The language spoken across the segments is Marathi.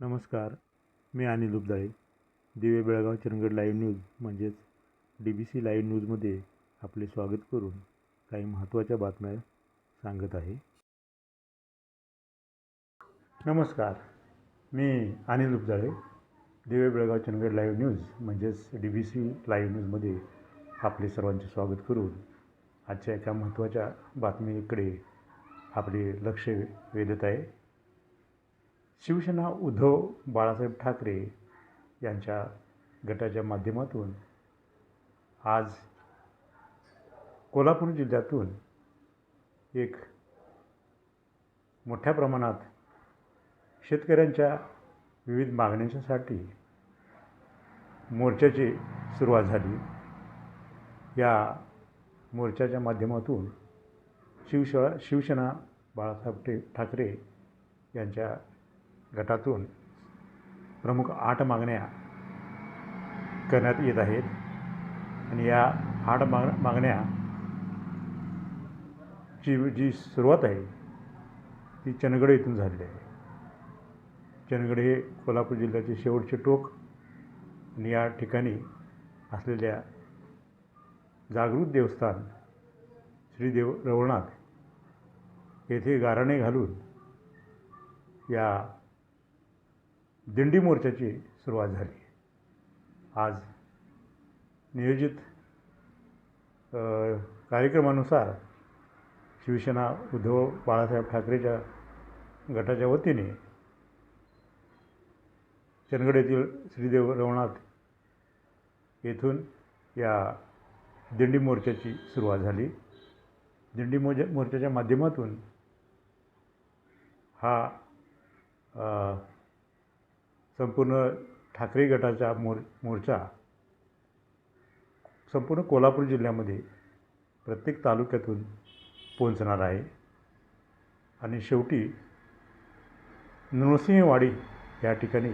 नमस्कार मी अनिल उबदाळे. दिवे बेळगाव चंदगड लाईव्ह न्यूज म्हणजेच डी बी सी लाईव्ह न्यूजमध्ये आपले स्वागत करून काही महत्त्वाच्या बातम्या सांगत आहे. नमस्कार मी अनिल उबदाळे. दिवे बेळगाव चंदगड लाईव्ह न्यूज म्हणजेच डी बी सी लाईव्ह न्यूजमध्ये आपले सर्वांचे स्वागत करून आजच्या एका महत्त्वाच्या बातमीकडे आपले लक्ष वेधत आहे. शिवसेना उद्धव बाळासाहेब ठाकरे यांच्या गटाच्या माध्यमातून आज कोल्हापूर जिल्ह्यातून एक मोठ्या प्रमाणात शेतकऱ्यांच्या विविध मागण्यांच्यासाठी मोर्चाची सुरुवात झाली. या मोर्चाच्या माध्यमातून शिवसेना शिवसेना बाळासाहेब ठाकरे यांच्या गटातून प्रमुख आठ मागण्या करण्यात येत आहेत. आणि या आठ माग मागण्या ची जी सुरुवात आहे ती चंदगड येथून झालेली आहे. चंदगड हे कोल्हापूर जिल्ह्याचे शेवटचे टोक आणि या ठिकाणी असलेल्या जागृत देवस्थान श्री देव रवळनाथ येथे गाराणे घालून या दिंडी मोर्चाची सुरुवात झाली. आज नियोजित कार्यक्रमानुसार शिवसेना उद्धव बाळासाहेब ठाकरेच्या गटाच्या वतीने चंदगड येथील श्रीदेव रवनाथ येथून या दिंडी मोर्चाची सुरुवात झाली. दिंडी मोर्चा मोर्चाच्या माध्यमातून हा संपूर्ण ठाकरे गटाचा मोर मोर्चा संपूर्ण कोल्हापूर जिल्ह्यामध्ये प्रत्येक तालुक्यातून पोहोचणार आहे. आणि शेवटी नृसिंहवाडी या ठिकाणी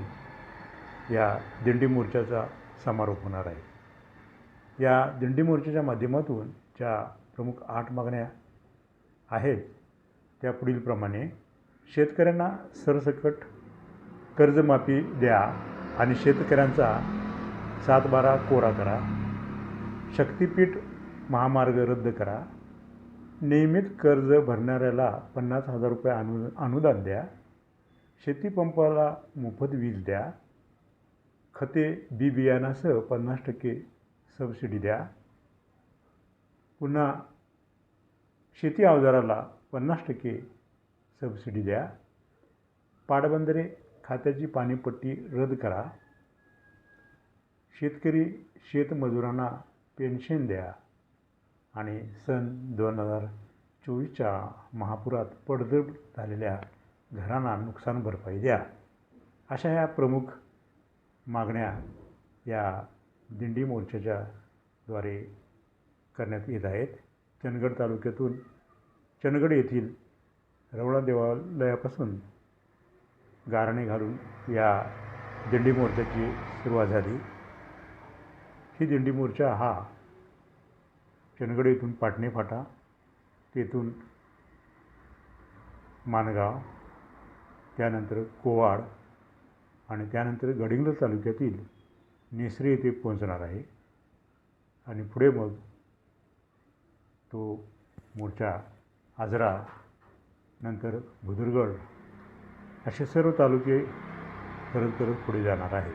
या दिंडी मोर्चाचा समारोप होणार आहे. या दिंडी मोर्चाच्या माध्यमातून ज्या प्रमुख आठ मागण्या आहेत त्या पुढीलप्रमाणे शेतकऱ्यांना सरसकट कर्जमाफी द्या आणि शेतकऱ्यांचा सातबारा कोरा करा. शक्तिपीठ महामार्ग रद्द करा. नियमित कर्ज भरणाऱ्याला पन्नास हजार रुपये अनु अनुदान द्या. शेतीपंपाला मोफत वीज द्या. खते बी बियाणासह पन्नास टक्के सबसिडी द्या. पुन्हा शेती अवजाराला पन्नास टक्के सबसिडी द्या. पाटबंदरे खात्याची पाणीपट्टी रद्द करा. शेतकरी शेतमजुरांना पेन्शन द्या. आणि सन दोन हजार चोवीसच्या महापुरात पडझड झालेल्या घरांना नुकसान भरपाई द्या. अशा ह्या प्रमुख मागण्या या दिंडी मोर्चाच्या द्वारे करण्यात येत आहेत. चंदगड तालुक्यातून चंदगड येथील रवळा देवालयापासून गारणे घालून या दिंडी मोर्चाची सुरुवात झाली. ही दिंडी मोर्चा हा चंदगड येथून पाटणे फाटा तेथून माणगाव त्यानंतर कोवाड आणि त्यानंतर गडिंग्लज तालुक्यातील नेसरे येथे पोहोचणार आहे आणि पुढे मग तो मोर्चा आजरा नंतर भुदुरगड असे सर्व तालुके करत करत पुढे जाणार आहे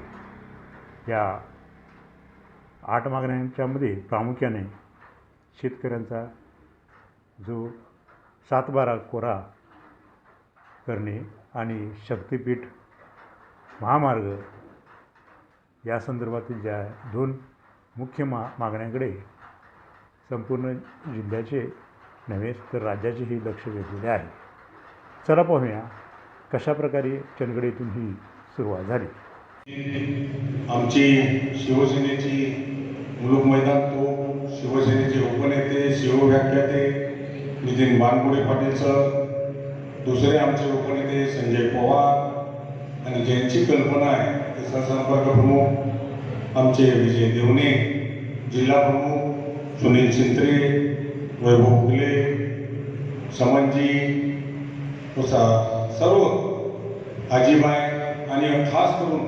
या आठ मागण्यांच्यामध्ये प्रामुख्याने शेतकऱ्यांचा जो सातबारा कोरा करणे आणि शक्तिपीठ महामार्ग या संदर्भातील ज्या दोन मुख्य मा मागण्यांकडे संपूर्ण जिल्ह्याचे नव्हे तर राज्याचेही लक्ष वेधलेले आहे. चला पाहूया कशाप्रकारे चंदगडीतून ही सुरुवात झाली? आमची शिवसेनेची मुलुक मैदान तो शिवसेनेचे उपनेते शिवव्याख्याते नितीन बानपुडे पाटील सर दुसरे आमचे उपनेते संजय पवार आणि ज्यांची कल्पना आहे ते सहसंपर्क प्रमुख आमचे विजय देवणे जिल्हा प्रमुख सुनील शिंत्रे वैभव फुले समनजी व सर्व आजीबाई आणि खास करून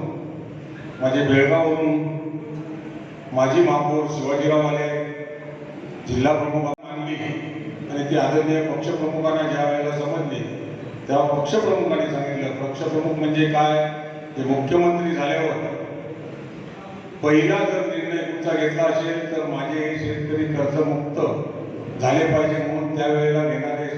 माझे बेळगाववरून माजी महापौर शिवाजीराव आले जिल्हा प्रमुख आणली आणि ती आदरणीय पक्षप्रमुखांना ज्या वेळेला समजली तेव्हा पक्षप्रमुखांनी सांगितलं पक्षप्रमुख म्हणजे काय? ते मुख्यमंत्री झाल्यावर पहिला जर निर्णय तुमचा घेतला असेल तर माझे शेतकरी कर्जमुक्त झाले पाहिजे म्हणून त्यावेळेला घेणारे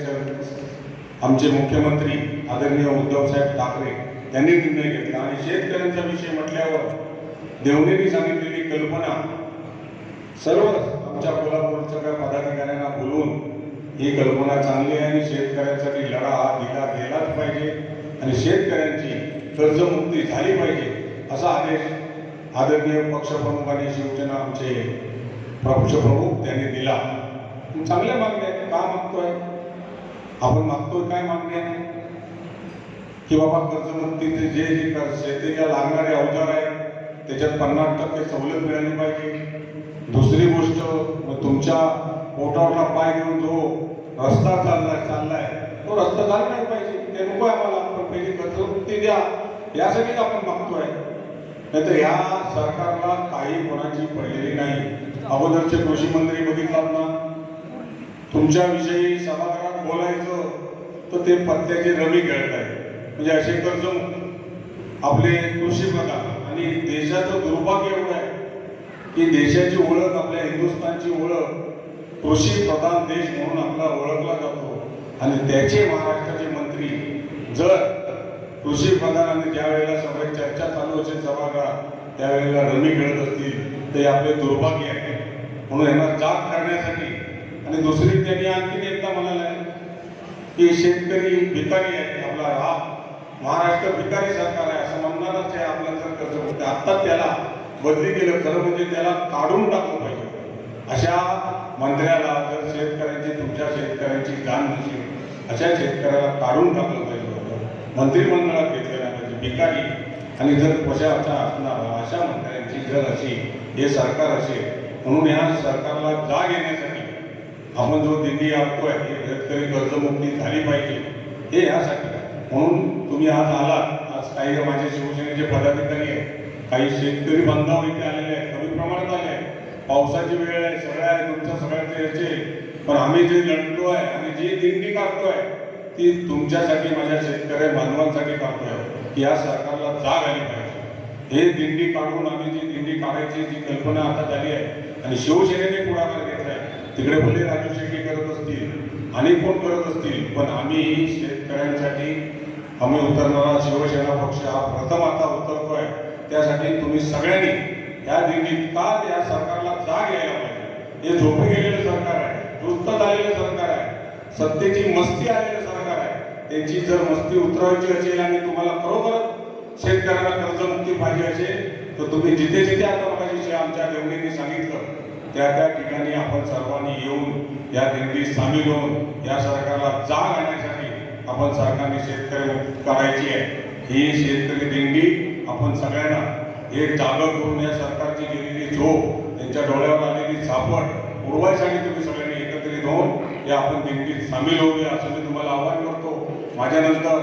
आमचे मुख्यमंत्री आदरणीय उद्धवसाहेब ठाकरे यांनी निर्णय घेतला आणि शेतकऱ्यांचा विषय म्हटल्यावर देवनेनी सांगितलेली कल्पना सर्व आमच्या कोल्हापूरच्या काही पदाधिकाऱ्यांना बोलवून ही कल्पना चांगली आहे आणि शेतकऱ्यांसाठी लढा हा दिला गेलाच पाहिजे आणि शेतकऱ्यांची कर्जमुक्ती झाली पाहिजे असा आदेश आदरणीय पक्षप्रमुखांनी शिवसेना आमचे पक्षप्रमुख त्यांनी दिला. चांगल्या मागण्या आहेत का मागतोय? आपण मागतोय काय मागण्या? की बाबा कर्जमुक्तीचे जे जे कर शेतीला लागणारे अवजार आहेत त्याच्यात पन्नास टक्के सवलत मिळाली पाहिजे. दुसरी गोष्ट मग तुमच्या पोटावरला पाय घेऊन जो रस्ता चाललाय चाललाय तो रस्ता झाला नाही पाहिजे. ते नको आहे मला पण पहिली कर्जमुक्ती द्या. यासाठीच आपण मागतोय नाही तर ह्या सरकारला काही कोणाची पडलेली नाही. अगोदरचे कृषी मंत्री बघितलात ना? तुमच्याविषयी सभागृहात बोलायचं तर ते पत्त्याचे रवी खेळत आहे म्हणजे असे कर्ज आपले कृषी प्रधान आणि देशाचं दुर्भाग्य एवढं आहे की देशाची ओळख आपल्या हिंदुस्थानची ओळख कृषी प्रधान देश म्हणून आपला ओळखला जातो. आणि त्याचे महाराष्ट्राचे मंत्री जर कृषी प्रधानाने ज्या वेळेला सगळ्या चर्चा चालू असेल सभागृहात त्यावेळेला रमी खेळत असतील ते आपले दुर्भाग्य आहे. म्हणून यांना जाग करण्यासाठी आणि दुसरी त्यांनी आणखी एकदा म्हणाले की शेतकरी भिकारी आहे आपला हा महाराष्ट्र भिकारी सरकार आहे असं म्हणणारच आहे आपल्याला जर कर्ज आत्ता त्याला बदली केलं खरं म्हणजे त्याला काढून टाकलं पाहिजे. अशा मंत्र्याला जर शेतकऱ्यांची तुमच्या शेतकऱ्यांची जाण नसेल अशा शेतकऱ्याला काढून टाकलं पाहिजे होतं. मंत्रिमंडळात घेतलं नाही पाहिजे भिकारी. आणि जर कशाचा असणारा अशा मंत्र्यांची जर अशी हे सरकार असेल म्हणून ह्या सरकारला जाग येण्यासाठी आपण जो दिंडी आणतोय हे शेतकरी कर्जमुक्ती झाली पाहिजे हे ह्यासाठी. म्हणून तुम्ही आज आलात. आज काही माझे शिवसेनेचे पदाधिकारी आहेत. काही शेतकरी बांधव इथे आलेले आहेत. कमी प्रमाणात आले आहेत. पावसाची वेळ आहे. सगळ्या आहे. तुमच्या सगळ्यांचे याचे. पण आम्ही जे लढतोय आणि जी दिंडी काढतोय ती तुमच्यासाठी माझ्या शेतकरी बांधवांसाठी काढतोय. की या सरकारला जाग आली पाहिजे. हे दिंडी काढून आम्ही जी दिंडी काढायची जी कल्पना आता झाली आहे आणि शिवसेनेने पुढाकार घेतलाय तिकडे भले राजू शेट्टी करत असतील आणि कोण करत असतील पण आम्ही शेतकऱ्यांसाठी आम्ही उतरणारा शिवसेना पक्ष हा प्रथम आता उतरतोय. त्यासाठी तुम्ही सगळ्यांनी या दिल्लीत का या सरकारला जाग यायला पाहिजे? हे झोपे गेलेलं सरकार आहे दुस्त आलेलं सरकार आहे. सत्तेची मस्ती आलेलं सरकार आहे. त्यांची जर मस्ती उतरवायची असेल आणि तुम्हाला खरोखर शेतकऱ्यांना कर्जमुक्ती पाहिजे असेल तर तुम्ही जिथे जिथे आता पाहिजे आमच्या देवणीने सांगितलं त्या त्या ठिकाणी आपण सर्वांनी येऊन या दिंडीत सामील होऊन या सरकारला जाग आणण्यासाठी आपण सरकारने शेतकरी करायची आहे. ही शेतकरी दिंडी आपण सगळ्यांना हे जागर करून या सरकारची गेलेली झोप त्यांच्या डोळ्यावर आलेली सापड उडवायसाठी तुम्ही सगळ्यांनी एकत्रित होऊन या आपण दिंडीत सामील होऊया असं मी तुम्हाला आवाहन करतो. माझ्यानंतर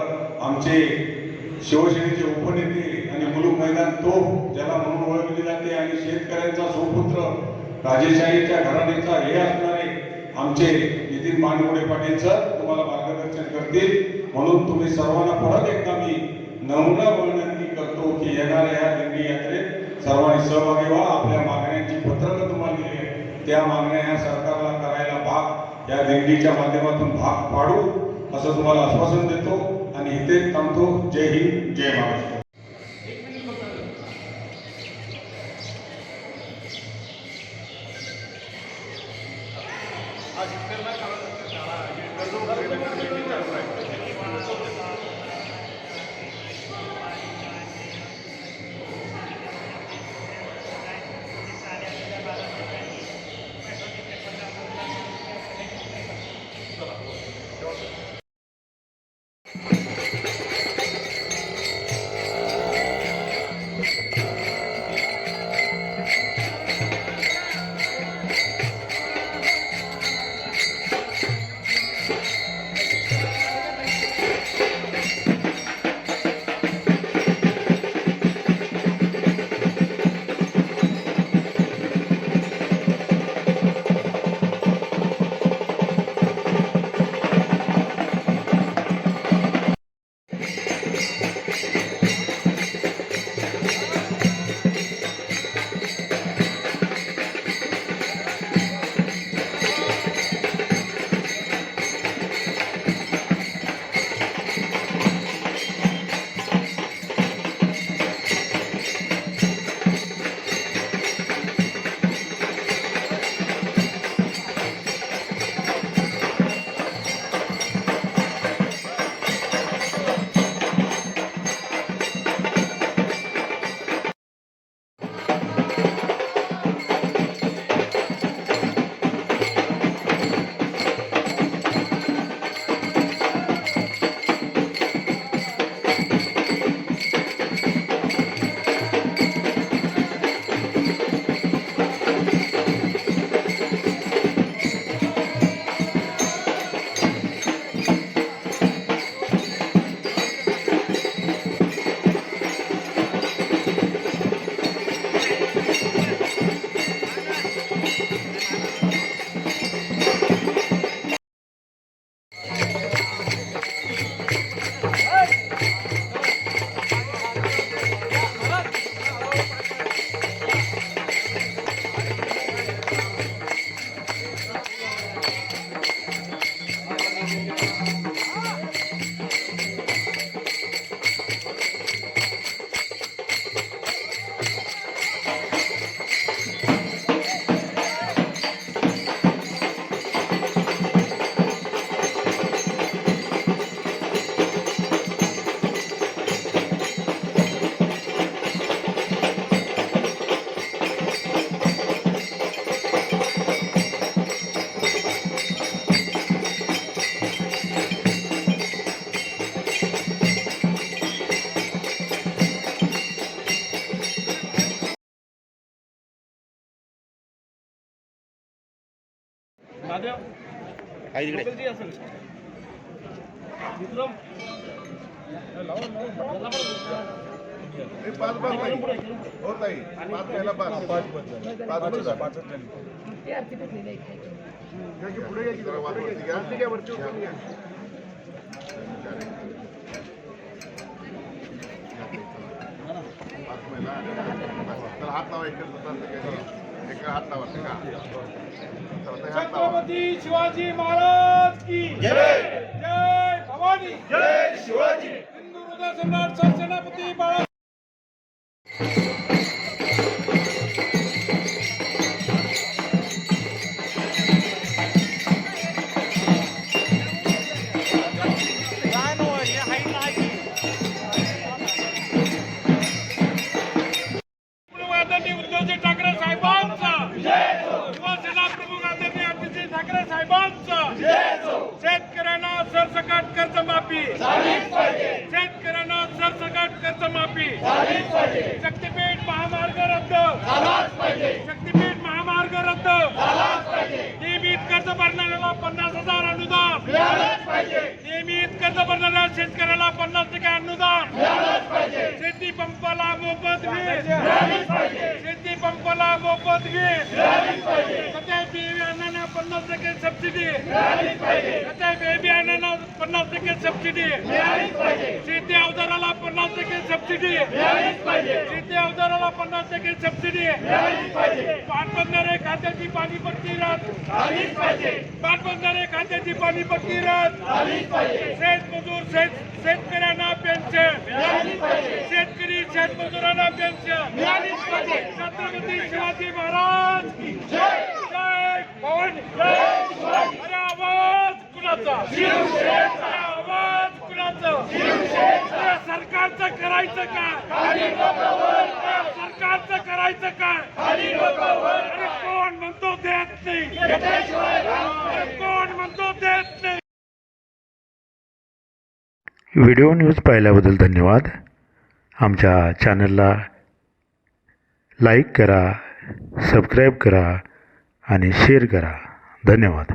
आमचे शिवसेनेचे उपनेते आणि मुलुक मैदान तो ज्याला म्हणून ओळखली जाते आणि शेतकऱ्यांचा सुपुत्र राजेशाहीच्या घराण्याचा हे असणारे आमचे नितीन मांडगुडे पाटील सर तुम्हाला मार्गदर्शन करतील. म्हणून तुम्ही सर्वांना परत एकदा मी नमुना विनंती करतो की येणाऱ्या या दिंडी यात्रेत सर्वांनी सहभागी व्हा. आपल्या मागण्यांची पत्रकं तुम्हाला दिली त्या मागण्या या सरकारला करायला भाग या दिंडीच्या माध्यमातून भाग पाडू असं तुम्हाला आश्वासन देतो. आणि इथे थांबतो. जय हिंद जय Maharashtra. A gente pelo mais तिकडे हे पाच बस नाही। होत नाही पाच पहिला पाच. पाच बस पाच बस पुढे घ्या की जरा वरती घ्या. घ्या वरती उचलून घ्या. पाच महिला तर हात लावा इकडे छत्रपती शिवाजी महाराज की जय! जय! भवानी! जय शिवाजी! हिंदू हृदय सम्राट सरसेनापती बाळा कर्जमाफी शक्तीपीठ महामार्ग रद्द. शक्तीपीठ महामार्ग रद्द. नियमित कर्ज भरणाऱ्याला पन्नास हजार अनुदान. नियमित कर्ज भरणाऱ्या शेतकऱ्याला पन्नास टक्के अनुदान. शेती पंपाला मोफत वीज शेती पंपाला मोफत वीज सध्या बियाण्यांना पन्नास टक्के सबसिडी सध्या बियाण्यांना पन्नास टक्के सबसिडी पन्नास टक्के सबसिडी जिथे अवजाराला पन्नास टक्के सबसिडी पाटबंधारे खात्याची पाणीपट्टी रद्द. पाटबंधारे खात्याची पाणीपट्टी रद्द. शेतमजूर शेत शेतकऱ्यांना पेन्शन शेतकरी शेतमजुरांना पेन्शन छत्रपती शिवाजी महाराज. जय जय अरे आवाज कुणाचा अरे आवाज कुणाचा अरे सरकारचं करायचं काय? सरकारचं करायचं काय? अरे कोण म्हणतो देत नाही? कोण म्हणतो देत नाही? व्हिडिओ न्यूज पाहिल्याबद्दल धन्यवाद. आमच्या चॅनलला लाईक करा सबस्क्राईब करा आणि शेअर करा. धन्यवाद.